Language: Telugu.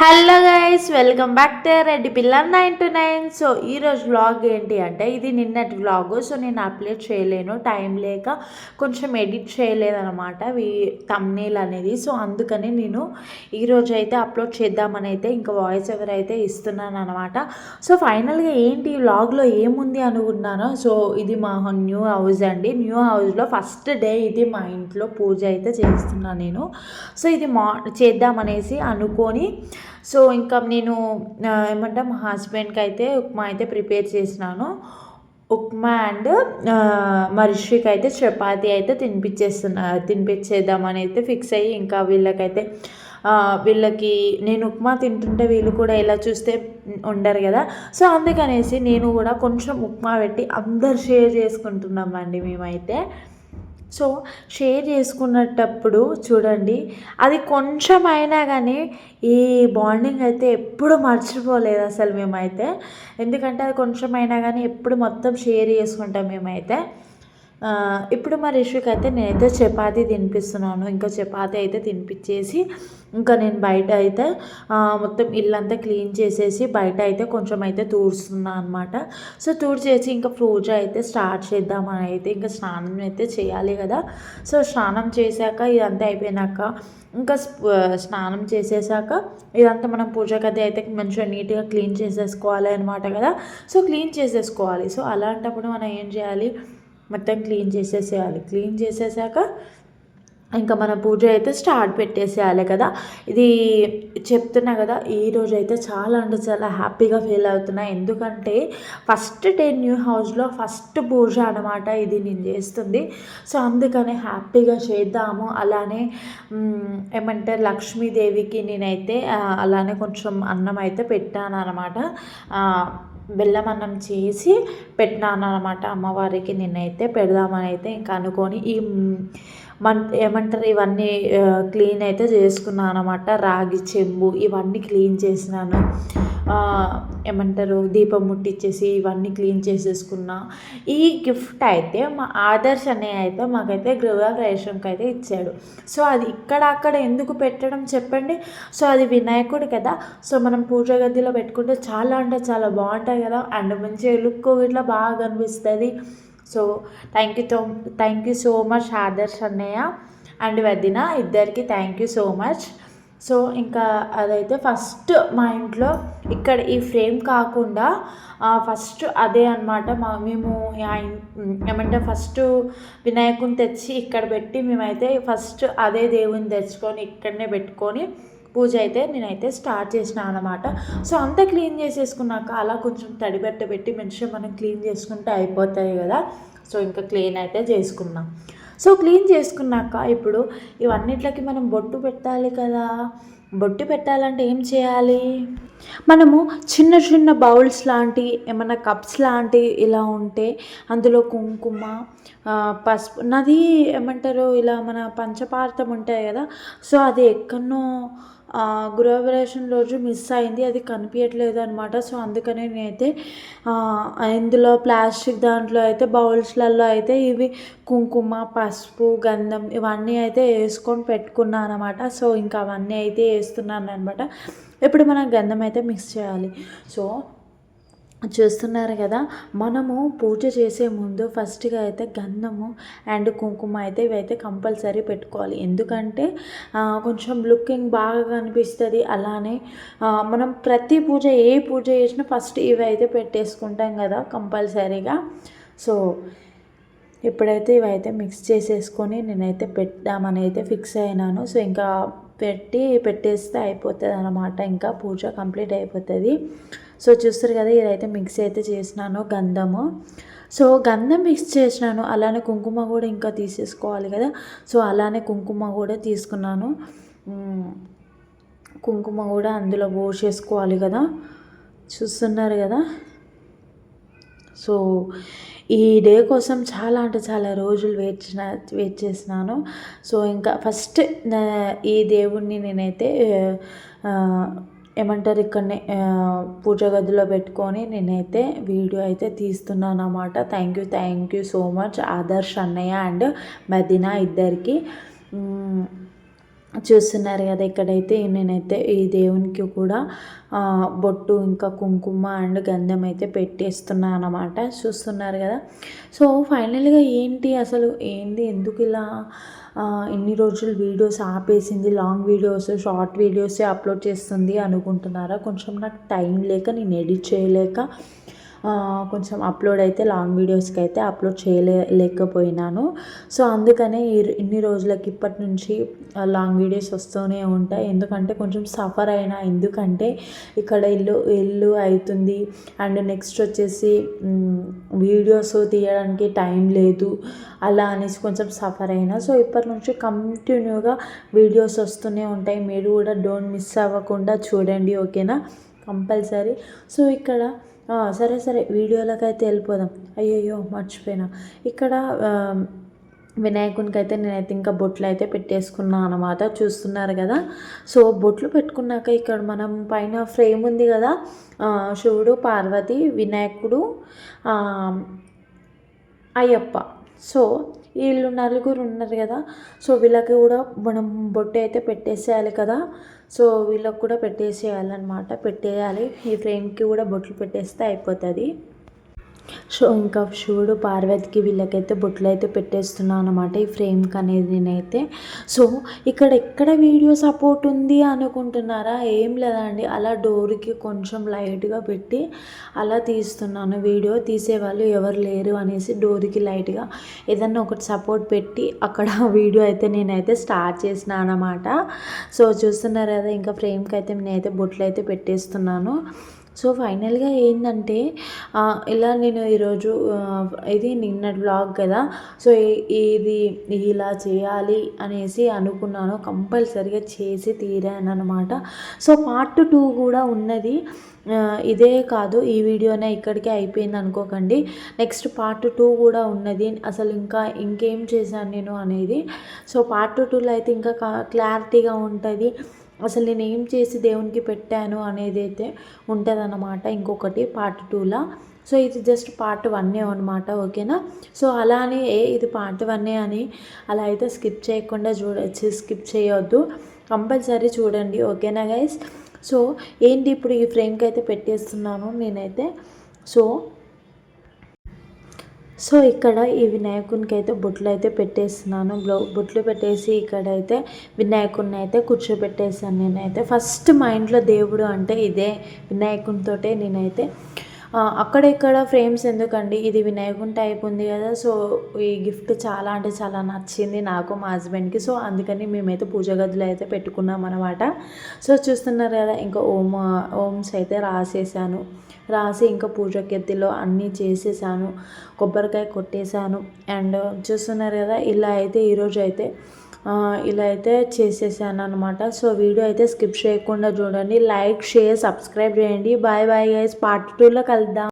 Hello guys welcome back to Reddy Pilla nine two nine. So ఈరోజు వ్లాగ్ ఏంటి అంటే ఇది నిన్నటి వ్లాగ్ సో నేను అప్లోడ్ చేయలేను టైం లేక కొంచెం ఎడిట్ చేయలేదనమాట వీ తమ్నేల్ అనేది. సో అందుకని నేను ఈరోజు అయితే అప్లోడ్ చేద్దామని అయితే ఇంకా వాయిస్ ఎవరైతే అయితే ఇస్తున్నాను అనమాట సో ఫైనల్గా ఏంటి వ్లాగ్లో ఏముంది అనుకున్నాను సో ఇది మా న్యూ హౌస్ అండి. న్యూ హౌస్లో ఫస్ట్ డే ఇది మా ఇంట్లో పూజ అయితే చేస్తున్నాను నేను. సో ఇది మా చేద్దామనేసి అనుకొని సో ఇంకా నేను ఏమంటే మా హస్బెండ్కి అయితే ఉప్మా అయితే ప్రిపేర్ చేసినాను. ఉప్మా అండ్ మరిషికి అయితే చపాతీ అయితే తినిపించేస్తున్నా తినిపించేద్దామని అయితే ఫిక్స్ అయ్యి ఇంకా వీళ్ళకైతే వీళ్ళకి నేను ఉప్మా తింటుంటే వీళ్ళు కూడా ఇలా చూస్తే ఉండరు కదా. సో అందుకనేసి నేను కూడా కొంచెం ఉప్మా పెట్టి అందరు షేర్ చేసుకుంటున్నామండి మేమైతే. సో షేర్ చేసుకున్నటప్పుడు చూడండి అది కొంచెం అయినా కానీ ఈ బాండింగ్ అయితే ఎప్పుడు మర్చిపోలేదు అసలు మేమైతే. ఎందుకంటే అది కొంచెం అయినా కానీ ఎప్పుడు మొత్తం షేర్ చేసుకుంటాం మేమైతే. ఇప్పుడు మా రిషికి అయితే నేనైతే చపాతీ తినిపిస్తున్నాను. ఇంకా చపాతీ అయితే తినిపించేసి ఇంకా నేను బయట అయితే మొత్తం ఇల్లంతా క్లీన్ చేసేసి బయట అయితే కొంచెం అయితే తూడుస్తున్నా అనమాట సో తూడ్చేసి ఇంకా పూజ అయితే స్టార్ట్ చేద్దామని అయితే ఇంకా స్నానం అయితే చేయాలి కదా. సో స్నానం చేశాక ఇదంతా అయిపోయినాక ఇంకా స్నానం చేసేసాక ఇదంతా మనం పూజ గది అయితే మంచిగా నీట్గా క్లీన్ చేసేసుకోవాలి అనమాట కదా. సో క్లీన్ చేసేసుకోవాలి. సో అలాంటప్పుడు మనం ఏం చేయాలి? మొత్తం క్లీన్ చేసేసేయాలి. క్లీన్ చేసేసాక ఇంకా మన పూజ అయితే స్టార్ట్ పెట్టేసేయాలి కదా. ఇది చెప్తున్నా కదా ఈ రోజు అయితే చాలా అంటే చాలా హ్యాపీగా ఫీల్ అవుతున్నా. ఎందుకంటే ఫస్ట్ డే న్యూ హౌస్లో ఫస్ట్ పూజ అనమాట ఇది నేను చేస్తుంది. సో అందుకనే హ్యాపీగా చేద్దాము. అలానే ఏమంటే లక్ష్మీదేవికి నేనైతే అలానే కొంచెం అన్నం అయితే పెట్టాను అనమాట బెల్లం అన్నం చేసి పెట్టినాను అనమాట అమ్మవారికి. నిన్నైతే పెడదామని అయితే ఇంకా అనుకొని ఈ మన్ ఏమంటారు ఇవన్నీ క్లీన్ అయితే చేసుకున్నాను అనమాట రాగి చెంబు ఇవన్నీ క్లీన్ చేసినాను. ఏమంటారు దీపం ముట్టించేసి ఇవన్నీ క్లీన్ చేసేసుకున్నా. ఈ గిఫ్ట్ అయితే మా ఆదర్శ్ అనే అయితే మాకైతే గృహప్రవేశంకి అయితే ఇచ్చాడు. సో అది ఇక్కడ అక్కడ ఎందుకు పెట్టడం చెప్పండి? సో అది వినాయకుడు కదా. సో మనం పూజ గదిలో పెట్టుకుంటే చాలా అంటే చాలా బాగుంటాయి కదా. అండ్ మంచిగా లుక్ ఇట్లా బాగా కనిపిస్తుంది. సో థ్యాంక్ యూ తో thank you so much Adarsh అన్నయ్య. అండ్ వదిన ఇద్దరికి thank you so much so ఇంకా అదైతే ఫస్ట్ మా ఇంట్లో ఇక్కడ ఈ ఫ్రేమ్ కాకుండా ఫస్ట్ అదే అనమాట మా మేము ఏమంటే ఫస్ట్ వినాయకుని తెచ్చి ఇక్కడ పెట్టి మేమైతే ఫస్ట్ అదే దేవుని తెచ్చుకొని ఇక్కడనే పెట్టుకొని పూజ అయితే నేనైతే స్టార్ట్ చేసిన అనమాట సో అంతా క్లీన్ చేసేసుకున్నాక అలా కొంచెం తడిబెట్ట పెట్టి మంచిగా మనం క్లీన్ చేసుకుంటే అయిపోతాయి కదా. సో ఇంకా క్లీన్ అయితే చేసుకున్నాం. సో క్లీన్ చేసుకున్నాక ఇప్పుడు ఇవన్నిట్లకి మనం బొట్టు పెట్టాలి కదా. బొట్టు పెట్టాలంటే ఏం చేయాలి? మనము చిన్న చిన్న బౌల్స్ లాంటి ఏమైనా కప్స్ లాంటి ఇలా ఉంటే అందులో కుంకుమ పసుపు నది ఏమంటారు? ఇలా మన పంచపార్థం ఉంటాయి కదా. సో అది ఎక్కడో గృహప్రవేశం రోజు మిస్ అయింది అది కనిపించట్లేదు అనమాట సో అందుకనే నేనైతే ఇందులో ప్లాస్టిక్ దాంట్లో అయితే బౌల్స్లలో అయితే ఇవి కుంకుమ పసుపు గంధం ఇవన్నీ అయితే వేసుకొని పెట్టుకున్నాను అనమాట సో ఇంకా అవన్నీ అయితే వేస్తున్నాను అనమాట ఇప్పుడు మనం గంధం అయితే మిక్స్ చేయాలి. సో చూస్తున్నారు కదా మనము పూజ చేసే ముందు ఫస్ట్గా అయితే గంధము అండ్ కుంకుమ అయితే ఇవైతే కంపల్సరీ పెట్టుకోవాలి. ఎందుకంటే కొంచెం లుకింగ్ బాగా కనిపిస్తుంది అలానే మనం ప్రతి పూజ ఏ పూజ చేసినా ఫస్ట్ ఇవి అయితే పెట్టేసుకుంటాం కదా కంపల్సరీగా. సో ఇప్పుడైతే ఇవైతే మిక్స్ చేసేసుకొని నేనైతే పెట్టామని అయితే ఫిక్స్ అయినాను. సో ఇంకా పెట్టి పెట్టేస్తే అయిపోతుంది అన్నమాట ఇంకా పూజ కంప్లీట్ అయిపోతుంది. సో చూస్తారు కదా ఇదైతే మిక్స్ అయితే చేసినాను గంధము. సో గంధం మిక్స్ చేసినాను అలానే కుంకుమ కూడా ఇంకా తీసేసుకోవాలి కదా. సో అలానే కుంకుమ కూడా తీసుకున్నాను. కుంకుమ కూడా అందులో పోసేసుకోవాలి కదా. చూస్తున్నారు కదా. సో ఈ డే కోసం చాలా అంటే చాలా రోజులు వెయిట్ వెయిట్ చేసినాను. సో ఇంకా ఫస్ట్ ఈ దేవుణ్ణి నేనైతే ఏమంటారు ఇక్కడనే పూజ గదిలో పెట్టుకొని నేనైతే వీడియో అయితే తీస్తున్నాను అన్నమాట thank you thank you so much Adarsh అన్నయ్య అండ్ మదీనా ఇద్దరికి. చూస్తున్నారు కదా ఇక్కడైతే నేనైతే ఈ దేవునికి కూడా బొట్టు ఇంకా కుంకుమ అండ్ గంధం అయితే పెట్టేస్తున్నాను అన్నమాట. చూస్తున్నారు కదా. సో ఫైనల్గా ఏంటి అసలు ఏంది ఎందుకు ఇలా ఇన్ని రోజులు వీడియోస్ ఆపేసింది లాంగ్ వీడియోస్ షార్ట్ వీడియోసే అప్లోడ్ చేస్తుంది అనుకుంటున్నారా? కొంచెం నాకు టైం లేక నేను ఎడిట్ చేయలేక కొంచెం అప్లోడ్ అయితే లాంగ్ వీడియోస్కి అయితే అప్లోడ్ చేయలే లేకపోయినాను. సో అందుకనే ఈ- ఇన్ని రోజులకి ఇప్పటి నుంచి లాంగ్ వీడియోస్ వస్తూనే ఉంటాయి. ఎందుకంటే కొంచెం సఫర్ అయినా ఎందుకంటే ఇక్కడ ఇల్లు ఇల్లు అవుతుంది అండ్ నెక్స్ట్ వచ్చేసి వీడియోస్ తీయడానికి టైం లేదు. అలా అనేసి కొంచెం సఫర్ అయినా. సో ఇప్పటి నుంచి కంటిన్యూగా వీడియోస్ వస్తూనే ఉంటాయి. మీరు కూడా డోంట్ మిస్ అవ్వకుండా చూడండి ఓకేనా కంపల్సరీ. సో ఇక్కడ సరే సరే వీడియోలకు అయితే వెళ్ళిపోదాం. అయ్యయ్యో మర్చిపోయినా. ఇక్కడ వినాయకునికి అయితే నేనైతే ఇంకా బొట్లు అయితే పెట్టేసుకున్నాను అనమాట చూస్తున్నారు కదా? సో బొట్లు పెట్టుకున్నాక ఇక్కడ మనం పైన ఫ్రేమ్ ఉంది కదా? శివుడు పార్వతి వినాయకుడు అయ్యప్ప. సో వీళ్ళు నలుగురు ఉన్నారు కదా సో వీళ్ళకి కూడా మనం బొట్టు అయితే పెట్టేసేయాలి కదా. సో వీళ్ళకి కూడా పెట్టేసేయాలన్నమాట పెట్టేయాలి. ఈ ఫ్రేమ్కి కూడా బొట్లు పెట్టేస్తే అయిపోతుంది. సో ఇంకా శివుడు పార్వతికి వీళ్ళకైతే బొట్లు అయితే పెట్టేస్తున్నాను అనమాట ఈ ఫ్రేమ్కి అనేది నేనైతే. సో ఇక్కడ ఎక్కడ వీడియో సపోర్ట్ ఉంది అనుకుంటున్నారా? ఏం లేదండి. అలా డోర్కి కొంచెం లైట్గా పెట్టి అలా తీస్తున్నాను. వీడియో తీసేవాళ్ళు ఎవరు లేరు అనేసి డోర్కి లైట్గా ఏదన్నా ఒకటి సపోర్ట్ పెట్టి అక్కడ వీడియో అయితే నేనైతే స్టార్ట్ చేసిన అనమాట సో చూస్తున్నారు కదా ఇంకా ఫ్రేమ్కి అయితే నేనైతే బొట్లు అయితే పెట్టేస్తున్నాను. సో ఫైనల్గా ఏంటంటే ఇలా నేను ఈరోజు ఇది నిన్నటి బ్లాగ్ కదా సో ఇది ఇలా చేయాలి అనేసి అనుకున్నాను కంపల్సరిగా చేసి తీరాను అనమాట సో పార్ట్ టూ కూడా ఉన్నది. ఇదే కాదు ఈ వీడియోనే ఇక్కడికే అయిపోయింది అనుకోకండి. నెక్స్ట్ పార్ట్ టూ కూడా ఉన్నది. అసలు ఇంకా ఇంకేం చేశాను నేను అనేది. సో పార్ట్ టూలో అయితే ఇంకా క్లారిటీగా ఉంటుంది. అసలు నేను ఏం చేసి దేవునికి పెట్టాను అనేది అయితే ఉంటుంది అన్నమాట ఇంకొకటి పార్ట్ టూలో సో ఇది జస్ట్ పార్ట్ వన్నే అనమాట ఓకేనా? సో అలానే ఏ ఇది పార్ట్ వన్నే అని అలా అయితే స్కిప్ చేయకుండా చూడ స్కిప్ చేయొద్దు. కంపల్సరీ చూడండి ఓకేనా గైస్ సో ఏంటి ఇప్పుడు ఈ ఫ్రేమ్కి అయితే పెట్టేస్తున్నాను నేనైతే? సో సో ఇక్కడ ఈ వినాయకునికి అయితే బొట్లు అయితే పెట్టేస్తున్నాను. బ్లౌ బొట్లు పెట్టేసి ఇక్కడైతే వినాయకుడిని అయితే కూర్చోబెట్టేసాను నేనైతే. ఫస్ట్ మా ఇంట్లో దేవుడు అంటే ఇదే. వినాయకునితోటే నేనైతే అక్కడెక్కడ అక్కడ ఇక్కడ ఫ్రేమ్స్ ఎందుకండి? ఇది వినాయకుని టైప్ ఉంది కదా సో ఈ గిఫ్ట్ చాలా అంటే చాలా నచ్చింది నాకు మా హస్బెండ్కి సో అందుకని మేమైతే పూజ గదులు అయితే పెట్టుకున్నాం అనమాట సో చూస్తున్నారు కదా ఇంకా ఓం ఓమ్స్ అయితే రాసేసాను. రాసి ఇంకా పూజ గదిలో అన్నీ చేసేసాను. కొబ్బరికాయ కొట్టేశాను అండ్ చూస్తున్నారు కదా ఇలా అయితే ఈరోజు అయితే ఇలా అయితే చేసేసాను అనమాట సో వీడియో అయితే స్కిప్ చేయకుండా చూడండి. లైక్ షేర్ సబ్స్క్రైబ్ చేయండి. బాయ్ బాయ్ గైస్ పార్ట్ టూలో కలుద్దాం.